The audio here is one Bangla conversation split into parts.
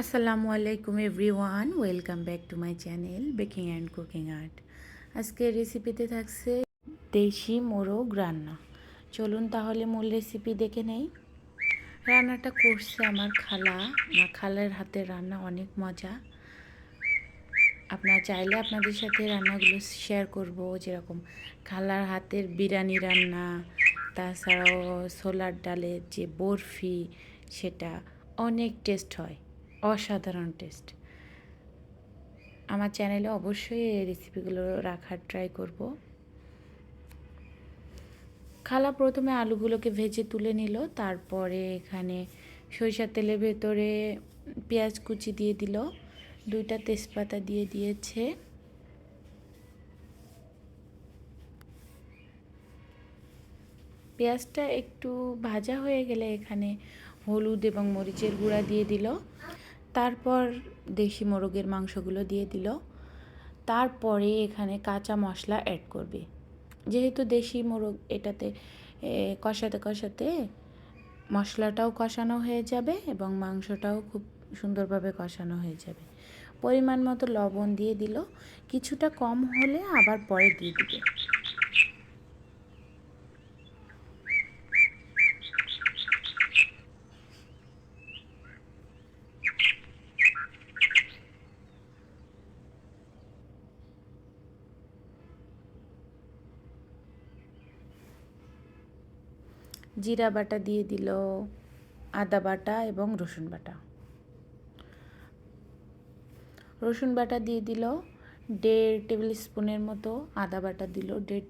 আসসালামু আলাইকুম everyone, welcome back to my channel baking and cooking art. আজকের রেসিপিতে থাকছে দেশি মোরগ রান্না। চলুন তাহলে মূল রেসিপি দেখে নেই। রান্নাটা করছে আমার খালা। আমার খালার হাতের রান্না অনেক মজা। আপনারা চাইলে আপনাদের সাথে রান্নাগুলো শেয়ার করব, যেরকম খালার হাতের বিরিয়ানি রান্না, তাছাড়াও ছোলার ডালের যে বরফি, সেটা অনেক টেস্ট হয়। অসাধারণ টেস্ট। আমার চ্যানেলে অবশ্যই এই রেসিপিগুলো রাখার ট্রাই করব। খালা প্রথমে আলুগুলোকে ভেজে তুলে নিল, তারপরে এখানে সরিষার তেলের ভেতরে পেঁয়াজ কুচি দিয়ে দিল, দুইটা তেজপাতা দিয়ে দিয়েছে। পেঁয়াজটা একটু ভাজা হয়ে গেলে এখানে হলুদ এবং মরিচের গুঁড়া দিয়ে দিল। তারপর দেশি মোরগের মাংসগুলো দিয়ে দিল। তারপরে এখানে কাঁচা মশলা অ্যাড করবে। যেহেতু দেশি মোরগ এটাতে কষাতে কষাতে মশলাটাও কষানো হয়ে যাবে এবং মাংসটাও খুব সুন্দরভাবে কষানো হয়ে যাবে। পরিমাণ মতো লবণ দিয়ে দিল। কিছুটা কম হলে আবার পরে দিয়ে দিবে। জিরা বাটা দিয়ে দিল, আদা বাটা এবং রসুন বাটা। রসুন বাটা দিয়ে দিল, দেড় টেবিল স্পুনের মতো আদা বাটা দিল, দেড়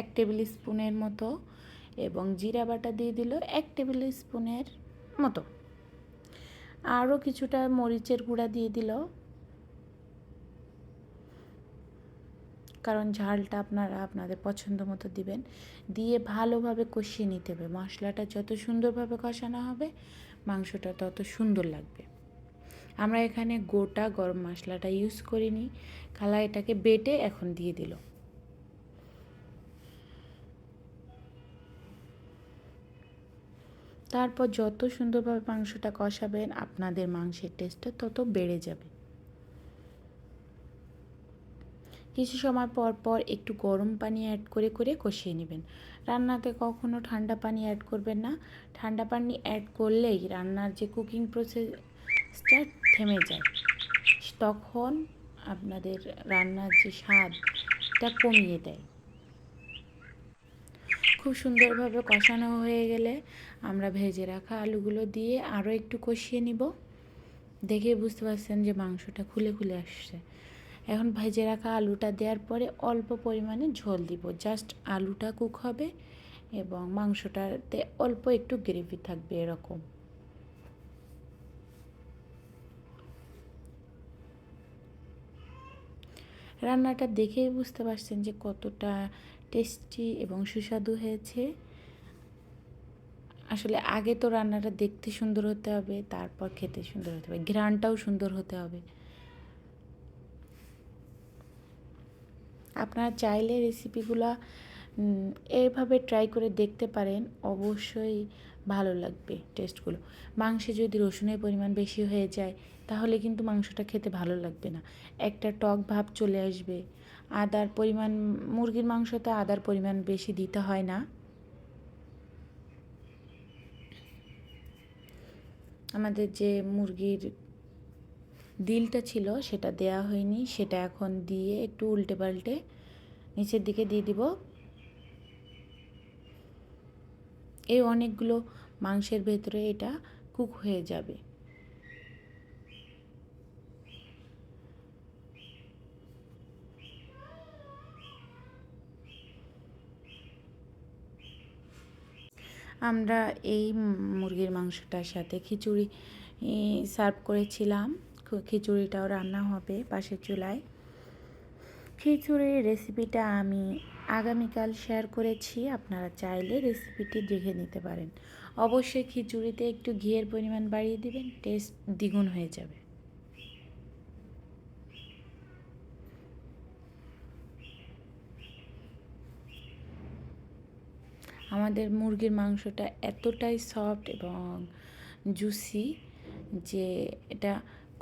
এক টেবিল স্পুনের মতো এবং জিরা বাটা দিয়ে দিল এক টেবিল স্পুনের মতো। আরও কিছুটা মরিচের গুঁড়া দিয়ে দিল কারণ ঝালটা আপনারা আপনাদের পছন্দ মতো দিবেন। দিয়ে ভালোভাবে কষিয়ে নিতে হবে। মশলাটা যত সুন্দরভাবে কষানো হবে, মাংসটা তত সুন্দর লাগবে। আমরা এখানে গোটা গরম মশলাটা ইউজ করিনি। খালা এটাকে বেটে এখন দিয়ে দিল। তারপর যত সুন্দরভাবে মাংসটা কষাবেন, আপনাদের মাংসের টেস্টটা তত বেড়ে যাবে। কিছু সময় পর পর একটু গরম পানি অ্যাড করে করে কষিয়ে নেবেন। রান্নাতে কখনো ঠান্ডা পানি অ্যাড করবেন না। ঠান্ডা পানি অ্যাড করলেই রান্নার যে কুকিং প্রসেসটা থেমে যায়। তখন আপনাদের রান্নার যে স্বাদটা কমিয়ে দেয়। খুব সুন্দরভাবে কষানো হয়ে গেলে আমরা ভেজে রাখা আলুগুলো দিয়ে আরও একটু কষিয়ে নিব। দেখে বুঝতে পারছেন যে মাংসটা খুলে খুলে আসছে। এখন ভেজে রাখা আলুটা দেওয়ার পরে অল্প পরিমাণে ঝোল দিব। জাস্ট আলুটা কুক হবে এবং মাংসটাতে অল্প একটু গ্রেভি থাকবে এরকম। রান্নাটা দেখেই বুঝতে পারছেন যে কতটা টেস্টি এবং সুস্বাদু হয়েছে। আসলে আগে তো রান্নাটা দেখতে সুন্দর হতে হবে, তারপর খেতে সুন্দর হতে হবে ঘ্রানটাও সুন্দর হতে হবে। আপনারা চাইলে রেসিপিগুলো এইভাবে ট্রাই করে দেখতে পারেন, অবশ্যই ভালো লাগবে টেস্টগুলো মাংসে যদি রসুনের পরিমাণ বেশি হয়ে যায়, তাহলে কিন্তু মাংসটা খেতে ভালো লাগবে না। একটা টক ভাব চলে আসবে। আদার পরিমাণ, মুরগির মাংসতে আদার পরিমাণ বেশি দিতে হয় না। আমাদের যে মুরগির দিলটা ছিল, সেটা দেয়া হয়নি। সেটা এখন দিয়ে একটু উল্টে পাল্টে নিচের দিকে দিয়ে দিব। এই অনেকগুলো মাংসের ভেতরে এটা কুক হয়ে যাবে। আমরা এই মুরগির মাংসটার সাথে খিচুড়ি সার্ভ করেছিলাম। খিচুড়িটাও রান্না হবে পাশের চুলায়। খিচুড়ির রেসিপিটা আমি আগামীকাল শেয়ার করেছি, আপনারা চাইলে রেসিপিটি দেখে নিতে পারেন। অবশ্যই খিচুড়িতে একটু ঘিয়ের পরিমাণ বাড়িয়ে দিবেন টেস্ট দ্বিগুণ হয়ে যাবে। আমাদের মুরগির মাংসটা এতটাই সফট এবং জুসি যে এটা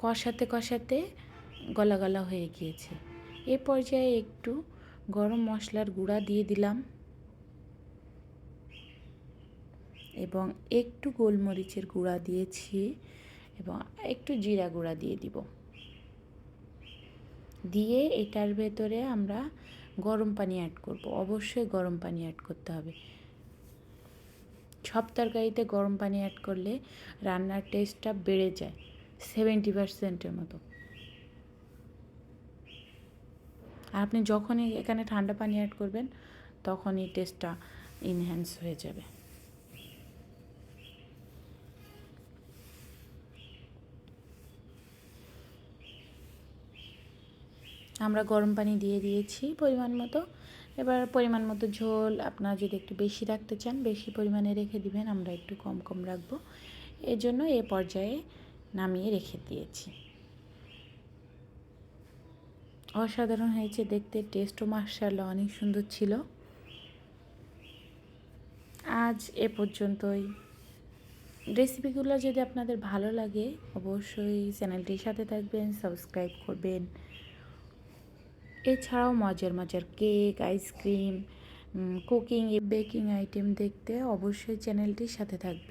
কষাতে কষাতে গলা গলা হয়ে গিয়েছে। এ পর্যায়ে একটু গরম মশলার গুঁড়া দিয়ে দিলাম এবং একটু গোলমরিচের গুঁড়া দিয়েছি এবং একটু জিরা গুঁড়া দিয়ে দিব। দিয়ে এটার ভেতরে আমরা গরম পানি অ্যাড করব। অবশ্যই গরম পানি অ্যাড করতে হবে। সব তরকারিতে গরম পানি অ্যাড করলে রান্নার টেস্টটা বেড়ে যায়। সেভেন্টি পার্সেন্টের মতো। আর আপনি যখনই এখানে ঠান্ডা পানি অ্যাড করবেন, তখনই টেস্টটা ইনহ্যান্স হয়ে যাবে। আমরা গরম পানি দিয়ে দিয়েছি পরিমাণ মতো। এবার পরিমাণ মতো ঝোল আপনারা যদি একটু বেশি রাখতে চান, বেশি পরিমাণে রেখে দিবেন, আমরা একটু কম কম রাখব। এর জন্য এ পর্যায়ে নামিয়ে রেখে দিয়েছি। অসাধারণ হয়েছে দেখতে, টেস্টও মার্শাল্লাহ অনেক সুন্দর ছিল। আজ এ পর্যন্তই। রেসিপিগুলো যদি আপনাদের ভালো লাগে, অবশ্যই চ্যানেলটির সাথে থাকবেন, সাবস্ক্রাইব করবেন। এছাড়াও মজার মজার cake, ice cream cooking, baking item দেখতে অবশ্যই চ্যানেলটির সাথে থাকবে